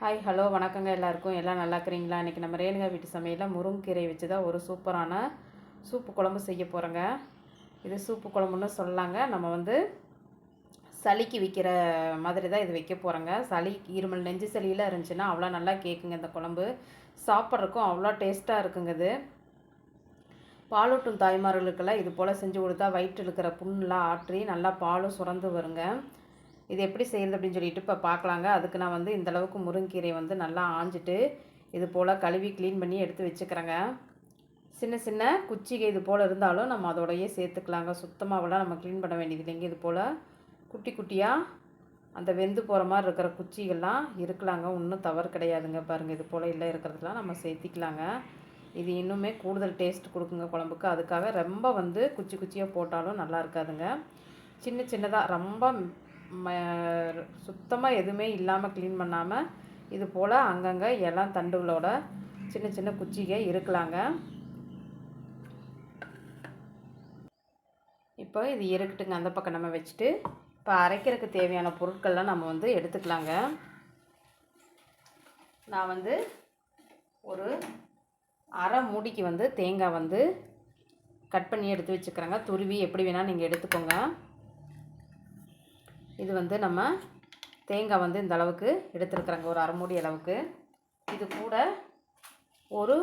Hi hello வணக்கங்க எல்லாருக்கும். எல்லாம் நல்லா இருக்கிறீங்களா? இன்றைக்கி நம்ம ரேணுகா வீட்டு சமையலில் முருங்கீரை வச்சு தான் ஒரு சூப்பரான சூப்பு குழம்பு செய்ய போகிறோங்க இது சூப்பு குழம்புன்னு சொல்லலாங்க. நம்ம வந்து சளிக்கு விற்கிற மாதிரி தான் இது வைக்க போகிறோங்க சளி இருமல் நெஞ்சு சளியில் இருந்துச்சுன்னா அவ்வளோ நல்லா கேட்குங்க இந்த குழம்பு. சாப்பிட்றதுக்கும் அவ்வளோ டேஸ்ட்டாக இருக்குங்க இது. பாலூட்டும் தாய்மார்களுக்கெல்லாம் இது போல் செஞ்சு கொடுத்தா வயிற்று இருக்கிற புண்ணெலாம் ஆற்றி நல்லா பாலும் சுரந்து வருங்க. இது எப்படி செய்கிறது அப்படின்னு சொல்லிட்டு இப்போ பார்க்கலாங்க அதுக்கு நான் வந்து இந்தளவுக்கு முருங்கீரை வந்து நல்லா ஆஞ்சிட்டு இது போல் கழுவி க்ளீன் பண்ணி எடுத்து வச்சுக்கிறேங்க. சின்ன சின்ன குச்சிகை இது போல் இருந்தாலும் நம்ம அதோடையே சேர்த்துக்கலாங்க. சுத்தமாகலாம் நம்ம க்ளீன் பண்ண வேண்டியது இல்லைங்க. இது போல் குட்டி குட்டியாக அந்த வெந்து போகிற மாதிரி இருக்கிற குச்சிகள்லாம் இருக்கலாங்க. ஒன்றும் தவறு கிடையாதுங்க. பாருங்கள் இது போல் இல்லை இருக்கிறதுலாம் நம்ம சேர்த்திக்கலாங்க. இது இன்னுமே கூடுதல் டேஸ்ட் கொடுக்குங்க குழம்புக்கு. அதுக்காக ரொம்ப வந்து குச்சி குச்சியாக போட்டாலும் நல்லா இருக்காதுங்க. சின்ன சின்னதாக ரொம்ப சுத்தமாக எதுவுமே இல்லாமல் க்ளீன் பண்ணாமல் இது போல் அங்கங்கே இளம் தண்டுகளோட சின்ன சின்ன குச்சிக இருக்கலாங்க. இப்போ இது இருக்கட்டுங்க அந்த பக்கம் நம்ம வச்சுட்டு இப்போ அரைக்கிறதுக்கு தேவையான பொருட்கள்லாம் நம்ம வந்து எடுத்துக்கலாங்க. நான் வந்து ஒரு அரை மூடிக்கு வந்து தேங்காய் வந்து கட் பண்ணி எடுத்து வச்சுக்கிறேங்க. துருவி எப்படி வேணால் நீங்கள் எடுத்துக்கோங்க. இது வந்து நம்ம தேங்காய் வந்து இந்த அளவுக்கு எடுத்துருக்குறாங்க ஒரு அரைமூடி அளவுக்கு. இது கூட ஒரு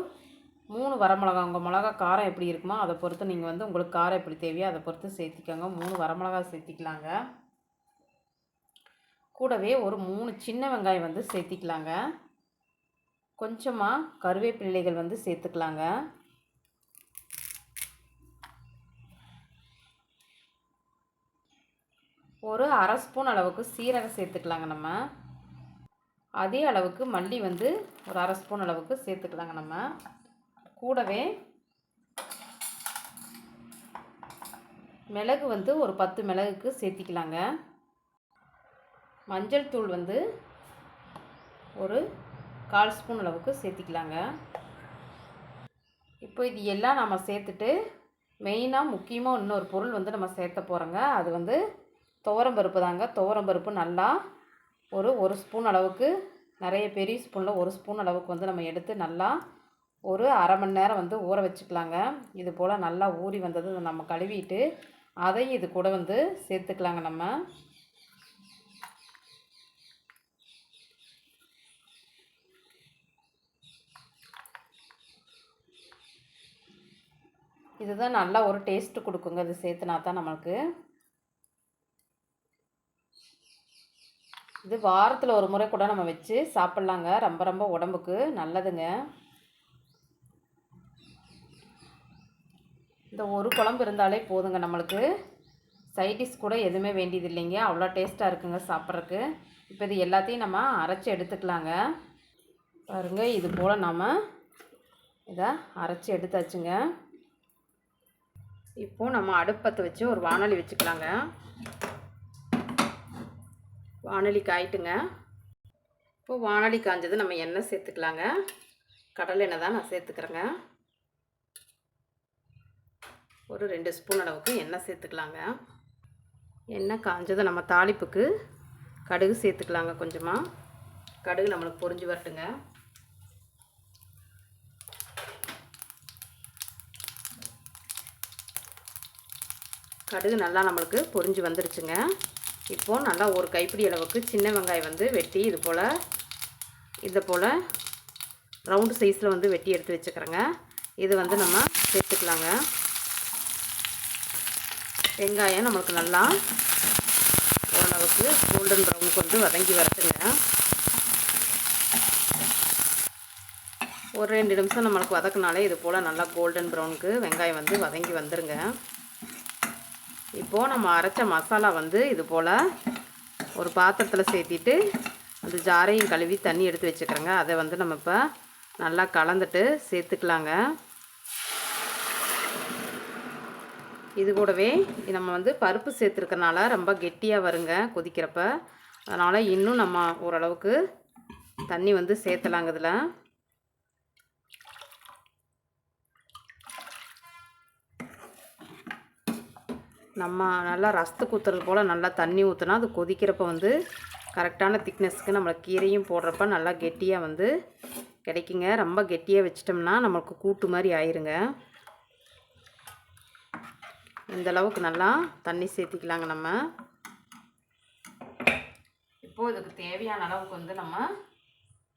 மூணு வரமிளகா உங்கள் மிளகா காரம் எப்படி இருக்குமோ அதை பொறுத்து நீங்கள் வந்து உங்களுக்கு காரம் எப்படி தேவையோ அதை பொறுத்து சேர்த்திக்கோங்க. மூணு வரமிளகா சேர்த்திக்கலாங்க. கூடவே ஒரு மூணு சின்ன வெங்காயம் வந்து சேர்த்திக்கலாங்க. கொஞ்சமாக கருவேப்பிள்ளைகள் வந்து சேர்த்துக்கலாங்க. ஒரு அரை ஸ்பூன் அளவுக்கு சீரகம் சேர்த்துக்கலாங்க நம்ம. அதே அளவுக்கு மல்லி வந்து ஒரு அரை ஸ்பூன் அளவுக்கு சேர்த்துக்கலாங்க நம்ம. கூடவே மிளகு வந்து ஒரு பத்து மிளகுக்கு சேர்த்திக்கலாங்க. மஞ்சள் தூள் வந்து ஒரு கால் ஸ்பூன் அளவுக்கு சேர்த்திக்கலாங்க. இப்போ இது எல்லாம் நம்ம சேர்த்துட்டு மெயினாக முக்கியமாக இன்னொரு பொருள் வந்து நம்ம சேர்த்த போகிறோங்க அது வந்து துவரம்பருப்பு தாங்க. துவரம்பருப்பு நல்லா ஒரு ஒரு ஸ்பூன் அளவுக்கு நிறைய பெரிய ஸ்பூனில் ஒரு ஸ்பூன் அளவுக்கு வந்து நம்ம எடுத்து நல்லா ஒரு அரை மணி நேரம் வந்து ஊற வச்சுக்கலாங்க. இது போல் நல்லா ஊறி வந்தது நம்ம கழுவிட்டு அதையும் இது கூட வந்து சேர்த்துக்கலாங்க நம்ம. இதுதான் நல்லா ஒரு டேஸ்ட்டு கொடுக்குங்க. இது சேர்த்துனா தான் நம்மளுக்கு இது வாரத்தில் ஒரு முறை கூட நம்ம வச்சு சாப்பிட்லாங்க. ரொம்ப ரொம்ப உடம்புக்கு நல்லதுங்க. இந்த ஒரு குழம்பு இருந்தாலே போதுங்க நம்மளுக்கு. சைடிஷ் கூட எதுவுமே வேண்டியது இல்லைங்க. அவ்வளோ டேஸ்ட்டாக இருக்குங்க சாப்பிட்றதுக்கு. இப்போ இது எல்லாத்தையும் நம்ம அரைச்சி எடுத்துக்கலாங்க. பாருங்கள் இது போல் நாம் இதை அரைச்சி எடுத்தாச்சுங்க. இப்போது நம்ம அடுப்பத்தை வச்சு ஒரு வானொலி வச்சுக்கலாங்க. வானொலி காயிட்டுங்க இப்போ வானொலி காஞ்சது நம்ம எண்ணெய் சேர்த்துக்கலாங்க. கடலை எண்ணெய் தான் நான் சேர்த்துக்கிறேங்க. ஒரு ரெண்டு ஸ்பூன் அளவுக்கு எண்ணெய் சேர்த்துக்கலாங்க. எண்ணெய் காஞ்சதை நம்ம தாளிப்புக்கு கடுகு சேர்த்துக்கலாங்க கொஞ்சமாக கடுகு நம்மளுக்கு பொறிஞ்சு வரட்டுங்க. கடுகு நல்லா நம்மளுக்கு பொறிஞ்சு வந்துருச்சுங்க. இப்போது நல்லா ஒரு கைப்பிடி அளவுக்கு சின்ன வெங்காயம் வந்து வெட்டி இது போல் இது போல் ரவுண்டு சைஸில் வந்து வெட்டி எடுத்து வச்சுக்கிறேங்க. இது வந்து நம்ம சேர்த்துக்கலாங்க. வெங்காயம் நம்மளுக்கு நல்லா ஓரளவுக்கு கோல்டன் ப்ரௌனுக்கு வந்து வதங்கி வரட்டுங்க. ஒரு ரெண்டு நிமிஷம் நம்மளுக்கு வதக்கினாலே இது போல் நல்லா கோல்டன் ப்ரௌனுக்கு வெங்காயம் வந்து வதங்கி வந்துருங்க. இப்போது நம்ம அரைச்ச மசாலா வந்து இது போல் ஒரு பாத்திரத்தில் சேர்த்திட்டு அந்த ஜாரையும் கழுவி தண்ணி எடுத்து வச்சுக்கிறேங்க. அதை வந்து நம்ம இப்போ நல்லா கலந்துட்டு சேர்த்துக்கலாங்க. இது கூடவே நம்ம வந்து பருப்பு சேர்த்துருக்கனால ரொம்ப கெட்டியாக வருங்க கொதிக்கிறப்ப. அதனால் இன்னும் நம்ம ஓரளவுக்கு தண்ணி வந்து சேர்த்தலாங்க இதில். நம்ம நல்லா ரசத்துக்கு ஊற்றுறது போல் நல்லா தண்ணி ஊற்றினா அது கொதிக்கிறப்ப வந்து கரெக்டான திக்னஸ்க்கு நம்மளுக்கு கீரையும் போடுறப்ப நல்லா கெட்டியாக வந்து கிடைக்குங்க. ரொம்ப கெட்டியாக வச்சிட்டோம்னா நம்மளுக்கு கூட்டு மாதிரி ஆயிருங்க. இந்த அளவுக்கு நல்லா தண்ணி சேர்த்திக்கலாங்க நம்ம. இப்போது இதுக்கு தேவையான அளவுக்கு வந்து நம்ம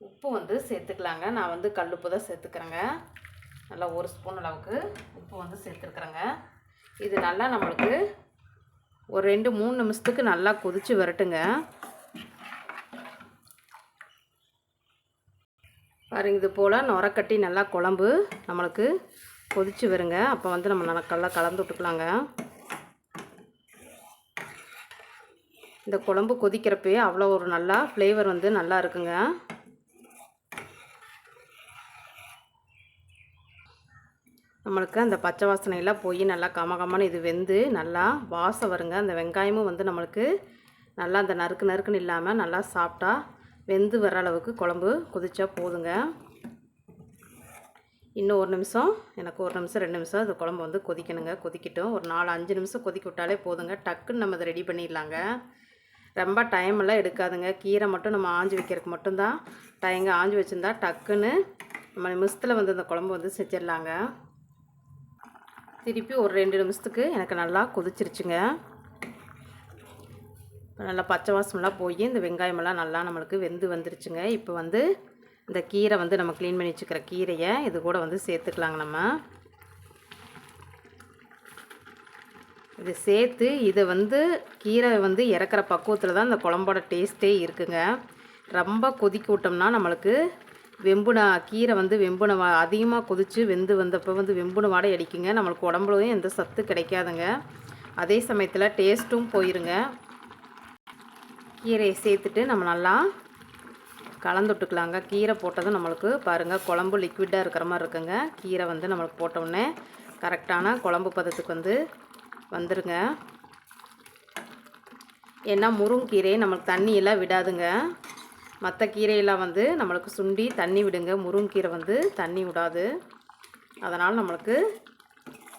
உப்பு வந்து சேர்த்துக்கலாங்க. நான் வந்து கல்லுப்பு தான் சேர்த்துக்கிறேங்க. நல்லா ஒரு ஸ்பூன் அளவுக்கு உப்பு வந்து சேர்த்துருக்குறேங்க இது நல்லா நம்மளுக்கு ஒரு ரெண்டு மூணு நிமிஷத்துக்கு நல்லா கொதித்து வரட்டுங்க. பாருங்க இது போல் நுரக்கட்டி நல்லா குழம்பு நம்மளுக்கு கொதிச்சு வருங்க. அப்போ வந்து நம்ம நல்லா நல்லா கலந்து விட்டுக்கலாங்க. இந்த குழம்பு கொதிக்கிறப்பே அவ்வளோ ஒரு நல்லா ஃப்ளேவர் வந்து நல்லா இருக்குங்க. நம்மளுக்கு அந்த பச்சை வாசனையெல்லாம் போய் நல்லா கமகமான இது வெந்து நல்லா வாசம் வருங்க. அந்த வெங்காயமும் வந்து நம்மளுக்கு நல்லா அந்த நறுக்கு நறுக்குன்னு இல்லாமல் நல்லா சாப்பிட்டா வெந்து வர அளவுக்கு குழம்பு கொதிச்சா போதுங்க. இன்னும் ஒரு நிமிஷம். எனக்கு ஒரு நிமிஷம் ரெண்டு நிமிஷம். அது குழம்பு வந்து கொதிக்கணுங்க. கொதிக்கட்டும். ஒரு நாலு அஞ்சு நிமிஷம் கொதிக்க விட்டாலே போதுங்க. டக்குன்னு நம்ம அதை ரெடி பண்ணிடலாங்க. ரொம்ப டைம் எல்லாம் எடுக்காதுங்க. கீரை மட்டும் நம்ம ஆஞ்சி வைக்கிறதுக்கு மட்டும்தான். டைங்க ஆஞ்சி வச்சுருந்தா டக்குன்னு நம்ம நிமிஷத்தில் வந்து அந்த குழம்பு வந்து செஞ்சிடலாங்க. திருப்பி ஒரு ரெண்டு நிமிஷத்துக்கு எனக்கு நல்லா கொதிச்சிருச்சுங்க. நல்லா பச்சை வாசமெல்லாம் போய் இந்த வெங்காயமெல்லாம் நல்லா நம்மளுக்கு வெந்து வந்துருச்சுங்க. இப்போ வந்து இந்த கீரை வந்து நம்ம க்ளீன் பண்ணி வச்சுக்கிற கீரையை இது கூட வந்து சேர்த்துக்கலாங்க நம்ம. இது சேர்த்து இதை வந்து கீரை வந்து இறக்குற பக்குவத்தில் தான் இந்த குழம்போட டேஸ்ட்டே இருக்குங்க. ரொம்ப கொதிக்க விட்டோம்னா நம்மளுக்கு வெம்புன கீரை வந்து வெம்புன வா அதிகமாக கொதித்து வெந்து வந்தப்போ வந்து வெம்புன வாடை அடிக்குங்க. நம்மளுக்கு உடம்புலையும் எந்த சத்து கிடைக்காதுங்க. அதே சமயத்தில் டேஸ்ட்டும் போயிருங்க. கீரையை சேர்த்துட்டு நம்ம நல்லா கலந்து விட்டுக்கலாங்க கீரை போட்டதும் நம்மளுக்கு பாருங்கள் குழம்பு லிக்விடாக இருக்கிற மாதிரி இருக்குங்க. கீரை வந்து நம்மளுக்கு போட்டவுடனே கரெக்டான குழம்பு பதத்துக்கு வந்து வந்துருங்க. ஏன்னா முருங்கீரையை நம்மளுக்கு தண்ணியெல்லாம் விடாதுங்க. மற்ற கீரையெல்லாம் வந்து நம்மளுக்கு சுண்டி தண்ணி விடுங்க. முருங்கீரை வந்து தண்ணி விடாது. அதனால் நம்மளுக்கு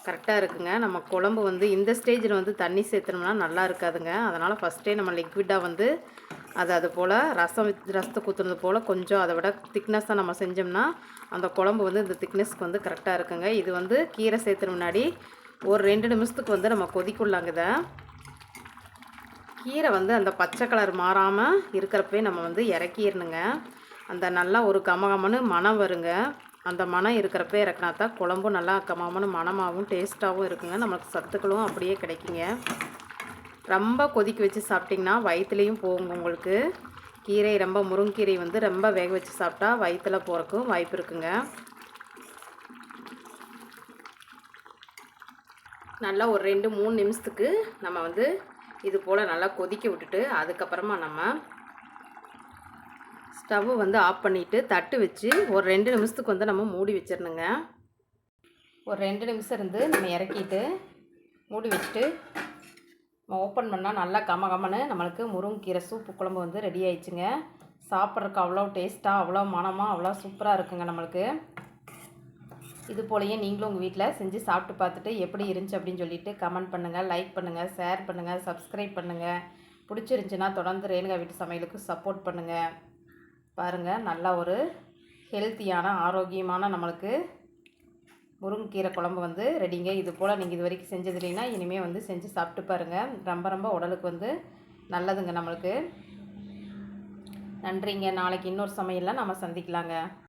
கரெக்டாக இருக்குங்க. நம்ம குழம்பு வந்து இந்த ஸ்டேஜில் வந்து தண்ணி சேர்த்துனோம்னா நல்லா இருக்காதுங்க. அதனால் ஃபஸ்ட்டே நம்ம லிக்விடாக வந்து அது அது போல் ரசம் ரசத்தை குத்துனது போல் கொஞ்சம் அதை விட திக்னஸாக நம்ம செஞ்சோம்னா அந்த குழம்பு வந்து இந்த திக்னஸ்க்கு வந்து கரெக்டாக இருக்குங்க. இது வந்து கீரை சேர்த்துன முன்னாடி ஒரு ரெண்டு நிமிஷத்துக்கு வந்து நம்ம கொதிக்குள்ளாங்க இதை. கீரை வந்து அந்த பச்சை கலர் மாறாமல் இருக்கிறப்பே நம்ம வந்து இறக்கிடணுங்க. அந்த நல்லா ஒரு கமகமன்னு மணம் வருங்க. அந்த மணம் இருக்கிறப்ப இறக்குனா தான் குழம்பும் நல்லா கமகமனு மணமாகவும் டேஸ்ட்டாகவும் இருக்குங்க. நம்மளுக்கு சத்துக்களும் அப்படியே கிடைக்குங்க. ரொம்ப கொதிக்க வச்சு சாப்பிட்டிங்கன்னா வயிற்றுலேயும் போகுங்க உங்களுக்கு. கீரை ரொம்ப முருங்கீரை வந்து ரொம்ப வேக வச்சு சாப்பிட்டா வயிற்றுல போகிறக்கும் வாய்ப்பு இருக்குங்க. நல்லா ஒரு ரெண்டு மூணு நிமிஷத்துக்கு நம்ம வந்து இது போல் நல்லா கொதிக்க விட்டுட்டு அதுக்கப்புறமா நம்ம ஸ்டவ்வை வந்து ஆஃப் பண்ணிவிட்டு தட்டு வச்சு ஒரு ரெண்டு நிமிஷத்துக்கு வந்து நம்ம மூடி வச்சிடணுங்க. ஒரு ரெண்டு நிமிஷம் இருந்து நம்ம இறக்கிட்டு மூடி வச்சுட்டு நம்ம ஓப்பன் பண்ணால் நல்லா கம கமன்னு நம்மளுக்கு முருங்கீரை சூப்பு குழம்பு வந்து ரெடி ஆயிடுச்சுங்க. சாப்பிட்றதுக்கு அவ்வளோ டேஸ்ட்டாக அவ்வளோ மனமாக அவ்வளோ சூப்பராக இருக்குங்க நம்மளுக்கு. இது போலயே நீங்களும் உங்கள் வீட்டில் செஞ்சு சாப்பிட்டு பார்த்துட்டு எப்படி இருந்துச்சு அப்படின்னு சொல்லிட்டு கமெண்ட் பண்ணுங்கள் லைக் பண்ணுங்கள் ஷேர் பண்ணுங்கள் சப்ஸ்கிரைப் பண்ணுங்கள் பிடிச்சிருந்துச்சின்னா தொடர்ந்து ரேணுகா வீட்டு சமையலுக்கு சப்போர்ட் பண்ணுங்கள் பாருங்கள் நல்லா ஒரு ஹெல்த்தியான ஆரோக்கியமான நம்மளுக்கு முருங்கைக்கீரை குழம்பு வந்து ரெடிங்க இது போல் நீங்கள் இது வரைக்கும் செஞ்சது இல்லைன்னா இனிமேல் வந்து செஞ்சு சாப்பிட்டு பாருங்கள் ரொம்ப ரொம்ப உடலுக்கு வந்து நல்லதுங்க நம்மளுக்கு. நன்றிங்க. நாளைக்கு இன்னொரு சமையலில் நம்ம சந்திக்கலாங்க.